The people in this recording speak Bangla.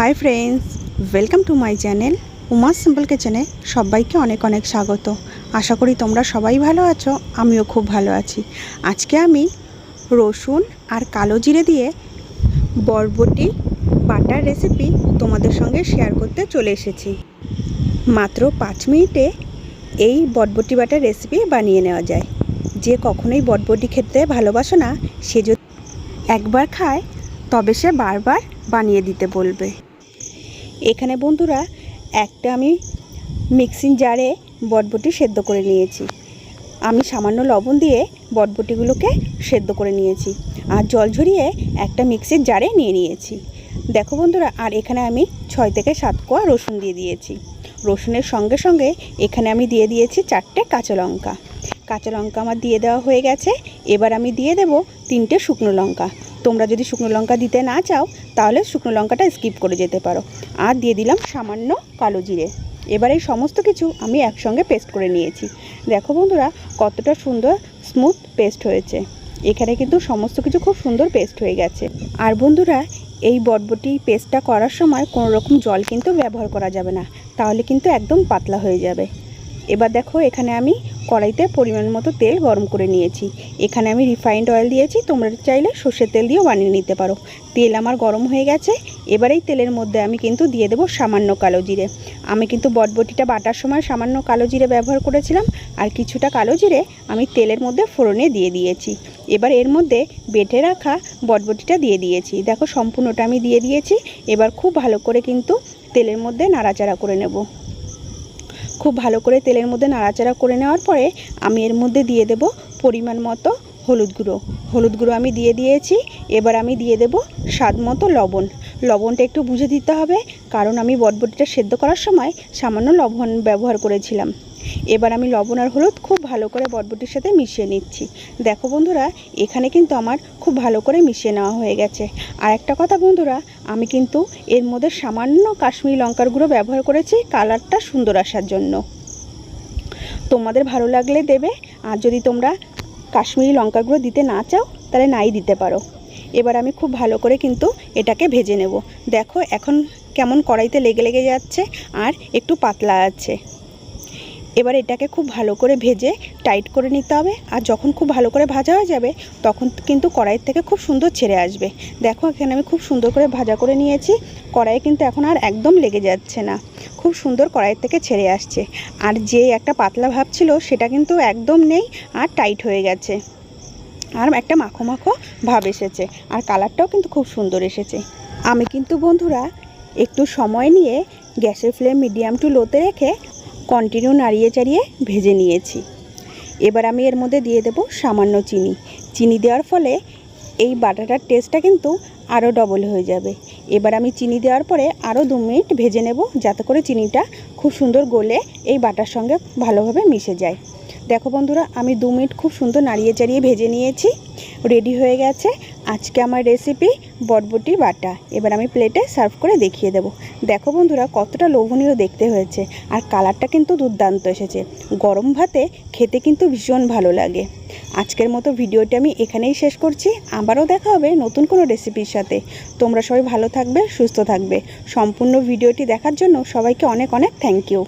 Hi friends welcome to my channel Uma simple কিচেনে সবাইকে অনেক অনেক স্বাগত। আশা করি তোমরা সবাই ভালো আছো, আমিও খুব ভালো আছি। আজকে আমি রসুন আর কালো জিরে দিয়ে বরবটি, বাটার রেসিপি তোমাদের সঙ্গে শেয়ার করতে চলে এসেছি। মাত্র পাঁচ মিনিটে এই বটবটি বাটার রেসিপি বানিয়ে নেওয়া যায়। যে কখনোই বটবটি খেতে ভালোবাসো না, সে যদি একবার খায়, তবে সে বারবার বানিয়ে দিতে বলবে। এখানে বন্ধুরা, একটা আমি মিক্সিং জারে বটবটি সেদ্ধ করে নিয়েছি। আমি সামান্য লবণ দিয়ে বটবটিগুলোকে সেদ্ধ করে নিয়েছি আর জল ঝরিয়ে একটা মিক্সির জারে নিয়ে নিয়েছি। দেখো বন্ধুরা, আর এখানে আমি ছয় থেকে সাত কোয়া রসুন দিয়ে দিয়েছি। রসুনের সঙ্গে সঙ্গে এখানে আমি দিয়ে দিয়েছি চারটে কাঁচা লঙ্কা। কাঁচা লঙ্কা আমার দিয়ে দেওয়া হয়ে গেছে। এবার আমি দিয়ে দেব তিনটে শুকনো লঙ্কা। তোমরা যদি শুকনো লঙ্কা দিতে না চাও, তাহলে শুকনো লঙ্কাটা স্কিপ করে যেতে পারো। আর দিয়ে দিলাম সামান্য কালো জিরে। এবার এই সমস্ত কিছু আমি একসঙ্গে পেস্ট করে নিয়েছি। দেখো বন্ধুরা, কতটা সুন্দর স্মুথ পেস্ট হয়েছে। এখানে কিন্তু সমস্ত কিছু খুব সুন্দর পেস্ট হয়ে গেছে। আর বন্ধুরা, এই বটবটি পেস্টটা করার সময় কোনো রকম জল কিন্তু ব্যবহার করা যাবে না। তাহলে কিন্তু একদম পাতলা হয়ে যাবে। এবার দেখো এখানে আমি কড়াইতে পরিমাণ মতো তেল গরম করে নিয়েছি। এখানে আমি রিফাইন্ড অয়েল দিয়েছি, তোমরা চাইলে সর্ষের তেল দিয়েও বানিয়ে নিতে পারো। তেল আমার গরম হয়ে গেছে, এবার এই তেলের মধ্যে আমি কিন্তু দিয়ে দেবো সামান্য কালো জিরে। আমি কিন্তু বটবটিটা বাটার সময় সামান্য কালো জিরে ব্যবহার করেছিলাম, আর কিছুটা কালো জিরে আমি তেলের মধ্যে ফোড়নে দিয়ে দিয়েছি। এবার এর মধ্যে বেটে রাখা বটবটিটা দিয়ে দিয়েছি। দেখো সম্পূর্ণটা আমি দিয়ে দিয়েছি, এবার খুব ভালো করে কিন্তু তেলের মধ্যে নাড়াচাড়া করে নেব। খুব ভালো করে তেলের মধ্যে নাড়াচাড়া করে নেওয়ার পরে আমি এর মধ্যে দিয়ে দেব পরিমাণ মতো হলুদ গুঁড়ো। হলুদ গুঁড়ো আমি দিয়ে দিয়েছি। এবার আমি দিয়ে দেব স্বাদ মতো লবণ। লবণটা একটু বুঝে দিতে হবে, কারণ আমি বটবটিটা সেদ্ধ করার সময় সামান্য লবণ ব্যবহার করেছিলাম। এবার আমি লবণ আর হলুদ খুব ভালো করে বটবটির সাথে মিশিয়ে নিচ্ছি। দেখো বন্ধুরা, এখানে কিন্তু আমার খুব ভালো করে মিশিয়ে নেওয়া হয়ে গেছে। আর একটা কথা বন্ধুরা, আমি কিন্তু এর মধ্যে সামান্য কাশ্মীরি লঙ্কার গুঁড়ো ব্যবহার করেছি কালারটা সুন্দর আসার জন্য। তোমাদের ভালো লাগলে দেবে, আর যদি তোমরা কাশ্মীরি লঙ্কার গুঁড়ো দিতে না চাও, তাহলে নাই দিতে পারো। এবার আমি খুব ভালো করে কিন্তু এটাকে ভেজে নেব। দেখো, এখন কেমন কড়াইতে লেগে লেগে যাচ্ছে, আর একটু পাতলা আছে। এবার এটাকে খুব ভালো করে ভেজে টাইট করে নিতে হবে। আর যখন খুব ভালো করে ভাজা হয়ে যাবে, তখন কিন্তু কড়াইয়ের থেকে খুব সুন্দর ছেড়ে আসবে। দেখো, এখানে আমি খুব সুন্দর করে ভাজা করে নিয়েছি। কড়াইয়ে কিন্তু এখন আর একদম লেগে যাচ্ছে না। খুব সুন্দর কড়াইয়ের থেকে ছেড়ে আসছে। আর যে একটা পাতলা ভাব ছিল, সেটা কিন্তু একদম নেই আর টাইট হয়ে গেছে। আর একটা মাখো মাখো ভাব এসেছে। আর কালারটাও কিন্তু খুব সুন্দর এসেছে। আমি কিন্তু বন্ধুরা, একটু সময় নিয়ে গ্যাসের ফ্লেম মিডিয়াম টু লোতে রেখে কন্টিনিউ নাড়িয়ে চাড়িয়ে ভেজে নিয়েছি। এবার আমি এর মধ্যে দিয়ে দেব সামান্য চিনি। চিনি দেওয়ার ফলে এই বাটাটার টেস্টটা কিন্তু আরও ডবল হয়ে যাবে। এবার আমি চিনি দেওয়ার পরে আরও দু মিনিট ভেজে নেব যাতে করে চিনিটা খুব সুন্দর গলে এই বাটার সঙ্গে ভালোভাবে মিশে যায়। দেখো বন্ধুরা, আমি দু মিনিট খুব সুন্দর নাড়িয়ে চাড়িয়ে ভেজে নিয়েছি। রেডি হয়ে গেছে। আজকে আমার রেসিপি বটবটি বাটা। এবার আমি প্লেটে সার্ভ করে দেখিয়ে দেব। দেখো বন্ধুরা, কতটা লোভনীয় দেখতে হয়েছে। আর কালারটা কিন্তু দুর্দান্ত এসেছে। গরম ভাতে খেতে কিন্তু ভীষণ ভালো লাগে। আজকের মতো ভিডিওটি আমি এখানেই শেষ করছি। আবারও দেখা হবে নতুন কোনো রেসিপির সাথে। তোমরা সবাই ভালো থাকবে, সুস্থ থাকবে। সম্পূর্ণ ভিডিওটি দেখার জন্য সবাইকে অনেক অনেক থ্যাংক ইউ